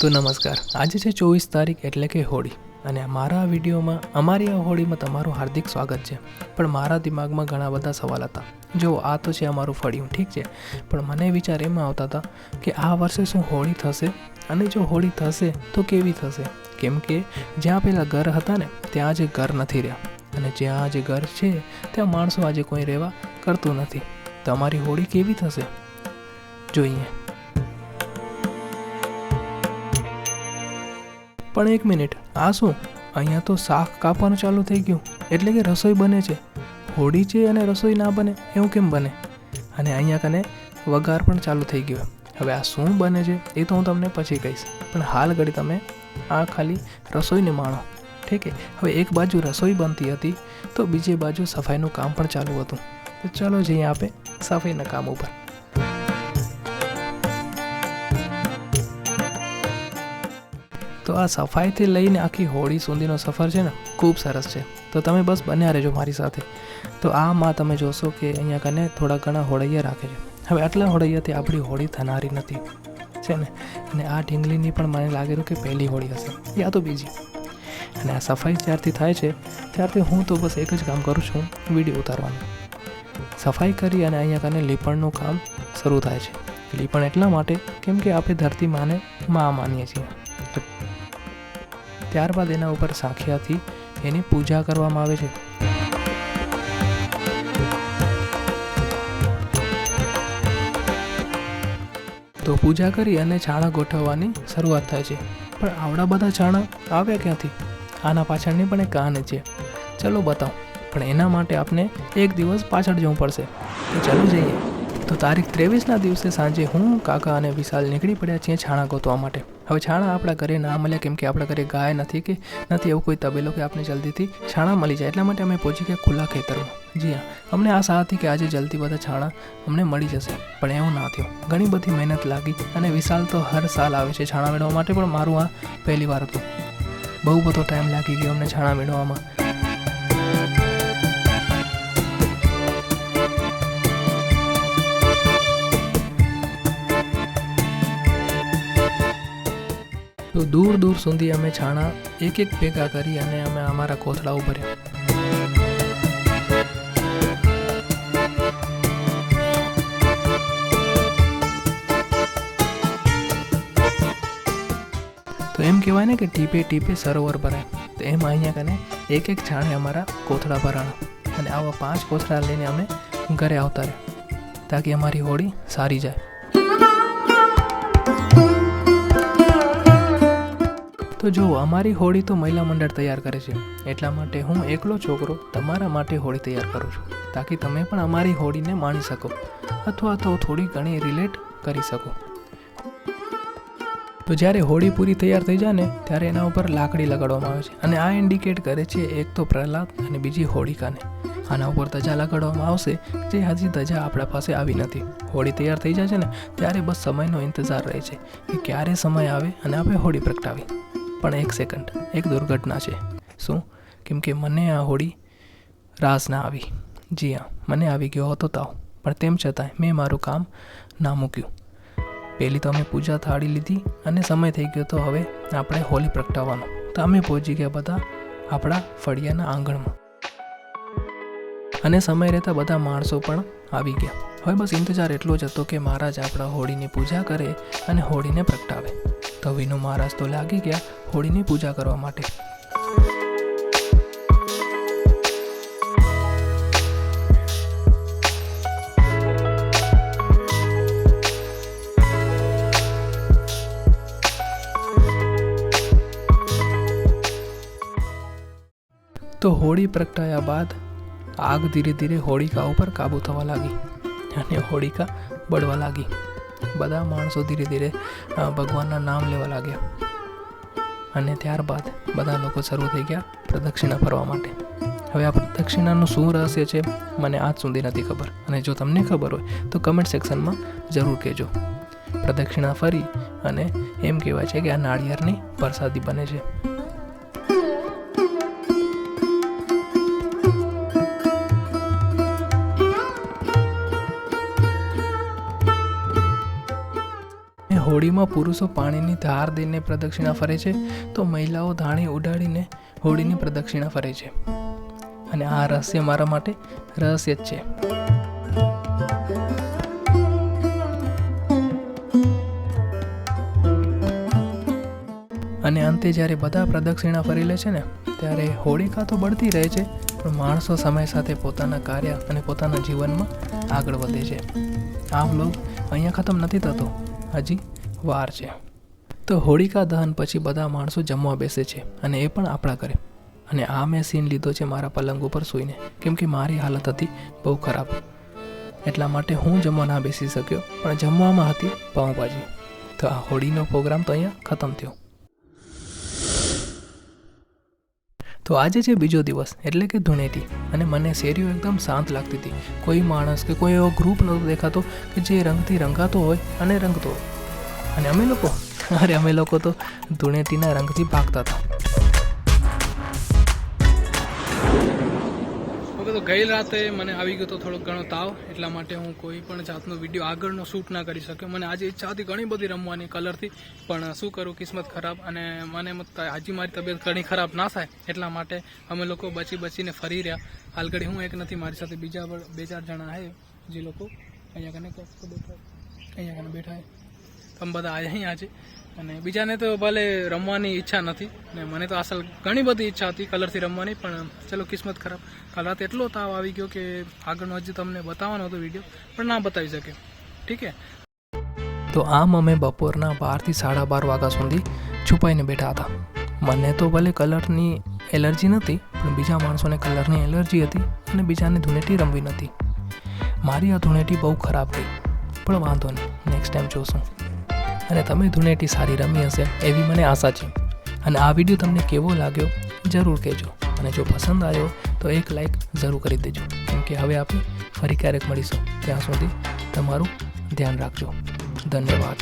તો નમસ્કાર. આજે છે ચોવીસ તારીખ એટલે કે હોળી. અને મારા આ વિડીયોમાં, અમારી આ હોળીમાં તમારું હાર્દિક સ્વાગત છે. પણ મારા દિમાગમાં ઘણા બધા સવાલ હતા. જો, આ તો છે અમારું ફળિયું, ઠીક છે? પણ મને વિચાર એમાં આવતા હતા કે આ વર્ષે શું હોળી થશે? અને જો હોળી થશે, તો કેવી થશે? કેમ કે, જ્યાં પહેલાં ઘર હતા ને, ત્યાં આજે ઘર નથી રહ્યા. અને જ્યાં આજે ઘર છે, ત્યાં માણસો આજે કોઈ રહેવા કરતું નથી. તમારી હોળી કેવી થશે? જોઈએ. પણ એક મિનિટ. આ શું? અહીંયા તો શાક કાપવાનું ચાલુ થઈ ગયું. એટલે કે રસોઈ બને છે. હોડી છે અને રસોઈ ના બને, એવું કેમ બને? અને અહીંયા કને વઘાર પણ ચાલુ થઈ ગયો. હવે આ શું બને છે એ તો હું તમને પછી કહીશ. પણ હાલ ઘડી તમે આ ખાલી રસોઈને માણો. ઠીક હવે એક બાજુ રસોઈ બનતી હતી, તો બીજી બાજુ સફાઈનું કામ પણ ચાલુ હતું. તો ચાલો જઈએ આપે સફાઈના કામ ઉપર. તો આ સફાઈથી લઈને આખી હોળી સુધીનો સફર છે ને, ખૂબ સરસ છે. તો તમે બસ બન્યા રહેજો મારી સાથે. તો આમાં તમે જોશો કે અહીંયા કને થોડા ઘણા હોળૈયા રાખે છે. હવે આટલા હોળૈયાથી આપણી હોળી થનારી નથી. છે ને? અને આ ઢીંગલીની પણ મને લાગેલું કે પહેલી હોળી હશે. યા તો બીજી. અને આ સફાઈ જ્યારથી થાય છે, ત્યારથી હું તો બસ એક જ કામ કરું છું, વીડિયો ઉતારવાનું. સફાઈ કરી અને અહીંયા કને લીપણનું કામ શરૂ થાય છે. લીપણ એટલા માટે, કેમ કે આપણે ધરતી માને મા માનીએ છીએ. ત્યારબાદ એના ઉપર સાખિયાથી એની પૂજા કરવામાં આવે છે. તો પૂજા કરી અને છાણા ગોઠવવાની શરૂઆત થાય છે. પણ આવડા બધા છાણા આવ્યા ક્યાંથી? આના પાછળની પણ એક કહાની છે. ચલો બતાવો. પણ એના માટે આપણે એક દિવસ પાછળ જવું પડશે. ચાલો જઈએ. તો તારીખ ત્રેવીસના દિવસે સાંજે હું, કાકા અને વિશાલ નીકળી પડ્યા છીએ છાણા ગોતવા માટે. હવે છાણા આપણા ઘરે ના મળ્યા, કેમ કે આપણા ઘરે ગાય નથી કે નથી એવું કોઈ તબેલો કે આપણે જલ્દીથી છાણા મળી જાય. એટલા માટે અમે પહોંચી ગયા ખુલ્લા ખેતરમાં. જી હા, અમને આશા હતી કે આજે જલ્દી બધા છાણા અમને મળી જશે, પણ એવું ના થયું. ઘણી બધી મહેનત લાગી અને વિશાલ તો હર સાલ આવે છે છાણા મેળવવા માટે, પણ મારું આ પહેલી વાર હતું. બહુ બધો ટાઈમ લાગી ગયો અમને છાણા મેળવવામાં. તો દૂર દૂર સુધી અમે છાણા એક એક ભેગા કરી અને અમે અમારા કોથળાઓ ભર્યા તો એમ કહેવાય ને કે ટીપે ટીપે સરોવર ભરાય. તો એમ અહીંયા કને એક એક છાણે અમારા કોથળા ભરાણા. અને આવા પાંચ કોથળા લઈને અમે ઘરે આવતા રહ્યા. તાકી અમારી હોળી સારી જાય. તો જો અમારી હોળી તો મહિલા મંડળ તૈયાર કરે છે, એટલા માટે હું એકલો છોકરો તમારા માટે હોળી તૈયાર કરું છું, તાકી તમે પણ અમારી હોળીને માણી શકો, અથવા તો થોડી ઘણી રિલેટ કરી શકો. તો જ્યારે હોળી પૂરી તૈયાર થઈ જાય ને ત્યારે એના ઉપર લાકડી લગાડવામાં આવે છે, અને આ ઇન્ડિકેટ કરે છે એક તો પ્રહલાદ અને બીજી હોળિકાને. આના ઉપર ધજા લગાડવામાં આવશે, જે હજી ધજા આપણા પાસે આવી નથી. હોળી તૈયાર થઈ જાય છે ને, ત્યારે બસ સમયનો ઇંતજાર રહે છે, કે ક્યારે સમય આવે અને આપણે હોળી પ્રગટાવી. પણ એક સેકન્ડ એક દુર્ઘટના છે. શું? કેમ કે મને આ હોળી રાસ ના આવી. જી હા, મને આવી ગયો હતો તાવ. પણ તેમ છતાંય મેં મારું કામ ના મૂક્યું. પહેલી તો અમે પૂજા થાળી લીધી અને સમય થઈ ગયો તો હવે આપણે હોળી પ્રગટાવવાનો. તો અમે પહોંચી ગયા બધા આપણા ફળિયાના આંગણમાં. અને સમય રહેતા બધા માણસો પણ આવી ગયા. હવે બસ ઇંતજાર એટલો જ હતો કે મહારાજ આપણા હોળીની પૂજા કરે અને હોળીને પ્રગટાવે. તો વિનુ મહારાજ તો લાગી ગયા હોળીની પૂજા કરવા માટે. તો હોળી પ્રગટાયા બાદ આગ ધીરે ધીરે હોળિકા ઉપર કાબૂ થવા લાગી. અને હોળિકા બળવા લાગી. બધા માણસો ધીરે ધીરે ભગવાનના નામ લેવા લાગ્યા. અને ત્યારબાદ બધા લોકો શરૂ થઈ ગયા પ્રદક્ષિણા ફરવા માટે. હવે આ પ્રદક્ષિણાનું શું રહસ્ય છે, મને આજ સુધી નથી ખબર. અને જો તમને ખબર હોય, તો કમેન્ટ સેક્શનમાં જરૂર કહેજો. પ્રદક્ષિણા ફરી અને એમ કહેવાય છે કે આ નાળિયેરની પ્રસાદી બને છે. હોળીમાં પુરુષો પાણીની ધાર દઈને પ્રદક્ષિણા ફરે છે, તો મહિલાઓ ધાણી ઉડાડીને હોળીની પ્રદક્ષિણા ફરે છે. અને આ રહસ્ય મારા માટે રહસ્ય જ છે. અને અંતે જ્યારે બધા પ્રદક્ષિણા ફરી લે છે ને, ત્યારે હોળિકા તો બળતી રહે છે, પણ માણસો સમય સાથે પોતાના કાર્ય અને પોતાના જીવનમાં આગળ વધે છે. આ વ્લોગ અહીંયા ખતમ નથી થતો. હજી વાર છે. તો હોળિકા દહન પછી બધા માણસો જમવા બેસે છે અને એ પણ આપણા ઘરે. અને આ મેં સીન લીધો છે મારા પલંગ ઉપર સૂઈને, કેમ કે મારી હાલત હતી બહુ ખરાબ. એટલા માટે હું જમવા ના બેસી શક્યો, પણ જમવામાં હતી પાઉંભાજી. તો આ હોળીનો પ્રોગ્રામ તો અહીંયા ખતમ થયો. તો આજે છે બીજો દિવસ, એટલે કે ધૂણેટી. અને મને શેરીઓ એકદમ શાંત લાગતી હતી. કોઈ માણસ કે કોઈ એવો ગ્રુપ નહોતો દેખાતો કે જે રંગથી રંગાતો હોય અને રંગતો હોય. અને અમે લોકો, અરે અમે લોકો તો ધૂળેટીના રંગથી ભાગતા હતા. તો ગઈ રાતે મને આવી ગયો તો થોડોક ઘણો તાવ, એટલા માટે હું કોઈ પણ જાતનો વીડિયો આગળનો શૂટ ના કરી શક્યો. મને આજે ઈચ્છા હતી ઘણી બધી રમવાની કલરથી પણ શું કરું, કિસ્મત ખરાબ અને મને હજી મારી તબિયત ઘણી ખરાબ ના થાય, એટલા માટે અમે લોકો બચી બચીને ફરી રહ્યા. હાલ હું એક નથી, મારી સાથે બીજા બે ચાર જણા છે, જે લોકો અહીંયા કને અહીંયા કને બેઠા છે. તમે બધા અહીંયા છે. અને બીજાને તો ભલે રમવાની ઈચ્છા નથી, ને મને તો અસલ ઘણી બધી ઈચ્છા હતી કલરથી રમવાની, પણ ચલો કિસ્મત ખરાબ. કાલ રાતે એટલો તાવ આવી ગયો કે આગળનો હજી તમને બતાવવાનો હતો વીડિયો, પણ ના બતાવી શકે. ઠીક છે તો આમ અમે બપોરના બારથી સાડા બાર વાગ્યા સુધી છુપાઈને બેઠા હતા. મને તો ભલે કલરની એલર્જી નથી પણ બીજા માણસોને કલરની એલર્જી હતી અને બીજાને ધૂળેટી રમવી નથી મારી આ ધૂળેટી બહુ ખરાબ ગઈ પણ વાંધો નહીં, નેક્સ્ટ ટાઈમ જોશું. અને તમે ધૂળેટી સારી રમી હશે એવી મને આશા છે. અને આ વીડિયો તમને કેવો લાગ્યો જરૂર કહેજો. અને જો પસંદ આવ્યો તો એક લાઈક જરૂર કરી દેજો. કેમ કે હવે આપણે ફરી ક્યારેક મળીશું. ત્યાં સુધી તમારું ધ્યાન રાખજો. ધન્યવાદ.